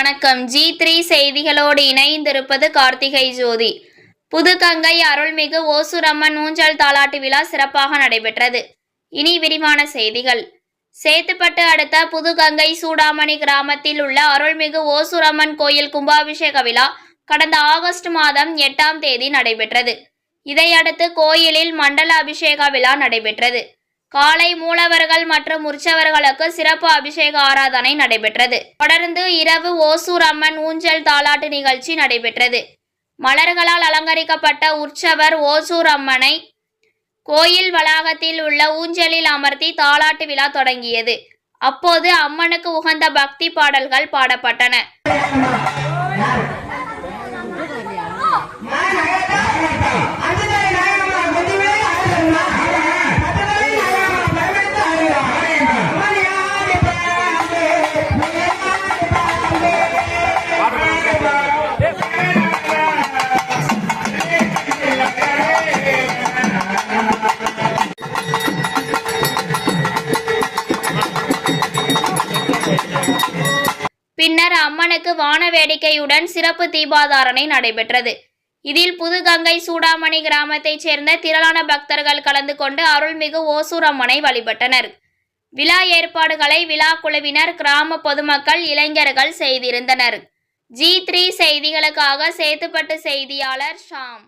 வணக்கம். G three செய்திகளோடு இணைந்திருப்பது கார்த்திகை ஜோதி. புதுகங்கை அருள்மிகு ஓசூரம்மன் ஊஞ்சல் தாலாட்டு விழா சிறப்பாக நடைபெற்றது. இனி விரிவான செய்திகள். சேத்துப்பட்டு அடுத்த புதுகங்கை சூடாமணி கிராமத்தில் உள்ள அருள்மிகு ஓசூரம்மன் கோயில் கும்பாபிஷேக விழா கடந்த ஆகஸ்ட் மாதம் எட்டாம் தேதி நடைபெற்றது. இதையடுத்து கோயிலில் மண்டல அபிஷேக விழா நடைபெற்றது. காலை மூலவர்கள் மற்றும் உற்சவர்களுக்கு சிறப்பு அபிஷேக ஆராதனை நடைபெற்றது. தொடர்ந்து இரவு ஓசூர் அம்மன் ஊஞ்சல் தாலாட்டு நிகழ்ச்சி நடைபெற்றது. மலர்களால் அலங்கரிக்கப்பட்ட உற்சவர் ஓசூர் அம்மனை கோயில் வளாகத்தில் உள்ள ஊஞ்சலில் அமர்த்தி தாலாட்டு விழா தொடங்கியது. அப்போது அம்மனுக்கு உகந்த பக்தி பாடல்கள் பாடப்பட்டன. பின்னர் அம்மனுக்கு வான வேடிக்கையுடன் சிறப்பு தீபாதாரணை நடைபெற்றது. இதில் புதுகங்கை சூடாமணி கிராமத்தைச் சேர்ந்த திரளான பக்தர்கள் கலந்து கொண்டு அருள்மிகு ஓசூர் அம்மனை வழிபட்டனர். விழா ஏற்பாடுகளை விழா குழுவினர் கிராம பொதுமக்கள் இளைஞர்கள் செய்திருந்தனர். ஜி த்ரீ செய்திகளுக்காக சேத்துப்பட்டு செய்தியாளர் ஷாம்.